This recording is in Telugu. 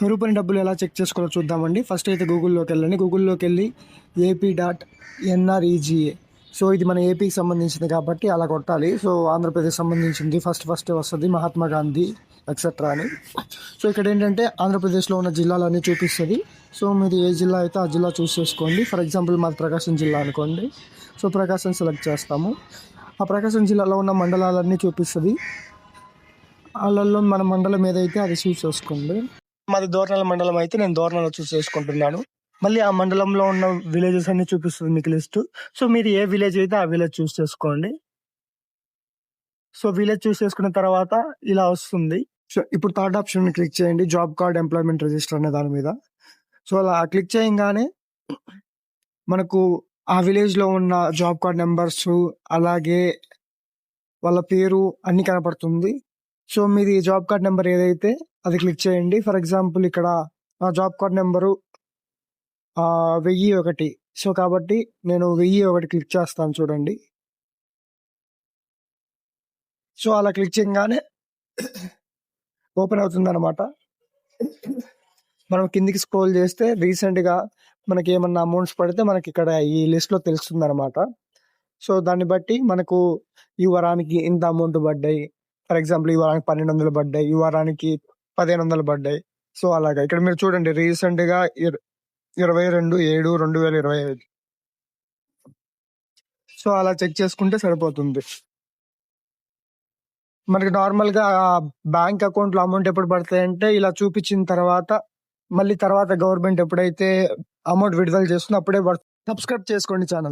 కరుపని డబ్బులు ఎలా చెక్ చేసుకోవాలో చూద్దామండి. ఫస్ట్ అయితే గూగుల్లోకి వెళ్ళండి. గూగుల్లోకి వెళ్ళి ఏపీ డాట్ ఎన్ఆర్ఈజీఏ సో ఇది మన ఏపీకి సంబంధించింది కాబట్టి అలా కొట్టాలి. సో ఆంధ్రప్రదేశ్ సంబంధించింది. ఫస్ట్ ఫస్ట్ వస్తుంది. మహాత్మా గాంధీ ఎక్సెట్రా అని. సో ఇక్కడ ఏంటంటే ఆంధ్రప్రదేశ్లో ఉన్న జిల్లాలన్నీ చూపిస్తుంది. సో మీరు ఏ జిల్లా అయితే ఆ జిల్లా చూస్ చేసుకోండి. ఫర్ ఎగ్జాంపుల్ మాది ప్రకాశం జిల్లా అనుకోండి. సో ప్రకాశం సెలెక్ట్ చేస్తాము. ఆ ప్రకాశం జిల్లాలో ఉన్న మండలాలన్నీ చూపిస్తుంది. వాళ్ళల్లో మన మండలం ఏదైతే అది చూస్ చేసుకోండి. మాది దోర్నాల మండలం అయితే నేను దోరణలో చూస్ చేసుకుంటున్నాను. మళ్ళీ ఆ మండలంలో ఉన్న విలేజెస్ అన్ని చూపిస్తుంది మీకు లిస్ట్ సో మీరు ఏ విలేజ్ అయితే ఆ విలేజ్ చూస్ చేసుకోండి. సో విలేజ్ చూస్ చేసుకున్న తర్వాత ఇలా వస్తుంది. సో ఇప్పుడు థర్డ్ ఆప్షన్ క్లిక్ చేయండి. జాబ్ కార్డ్ ఎంప్లాయ్మెంట్ రిజిస్టర్ అనే దాని మీద. సో అలా క్లిక్ చేయగానే మనకు ఆ విలేజ్లో ఉన్న జాబ్ కార్డ్ నెంబర్స్ అలాగే వాళ్ళ పేరు అన్ని కనపడుతుంది. సో మీది జాబ్ కార్డ్ నెంబర్ ఏదైతే అది క్లిక్ చేయండి. ఫర్ ఎగ్జాంపుల్ ఇక్కడ నా జాబ్ కార్డ్ నెంబరు వెయ్యి ఒకటి. సో కాబట్టి నేను వెయ్యి ఒకటి క్లిక్ చేస్తాను చూడండి. సో అలా క్లిక్ చేయగానే ఓపెన్ అవుతుంది అనమాట మనం కిందికి స్క్రోల్ చేస్తే రీసెంట్గా మనకి ఏమన్నా అమౌంట్స్ పడితే మనకి ఇక్కడ ఈ లిస్ట్లో తెలుస్తుంది అనమాట సో దాన్ని బట్టి మనకు ఈ వారానికి ఇంత అమౌంట్ పడ్డాయి. ఫర్ ఎగ్జాంపుల్ ఈ వారానికి పన్నెండు వందలు పడ్డాయి. ఈ వారానికి పదిహేను వందలు పడ్డాయి. సో అలాగా. ఇక్కడ మీరు చూడండి రీసెంట్గా ఇరవై రెండు ఏడు రెండు వేల ఇరవై ఐదు. సో అలా చెక్ చేసుకుంటే సరిపోతుంది. మనకి నార్మల్గా బ్యాంక్ అకౌంట్లో అమౌంట్ ఎప్పుడు పడతాయంటే ఇలా చూపించిన తర్వాత మళ్ళీ తర్వాత గవర్నమెంట్ ఎప్పుడైతే అమౌంట్ విడుదల చేస్తుందో అప్పుడే సబ్స్క్రైబ్ చేసుకోండి ఛానల్.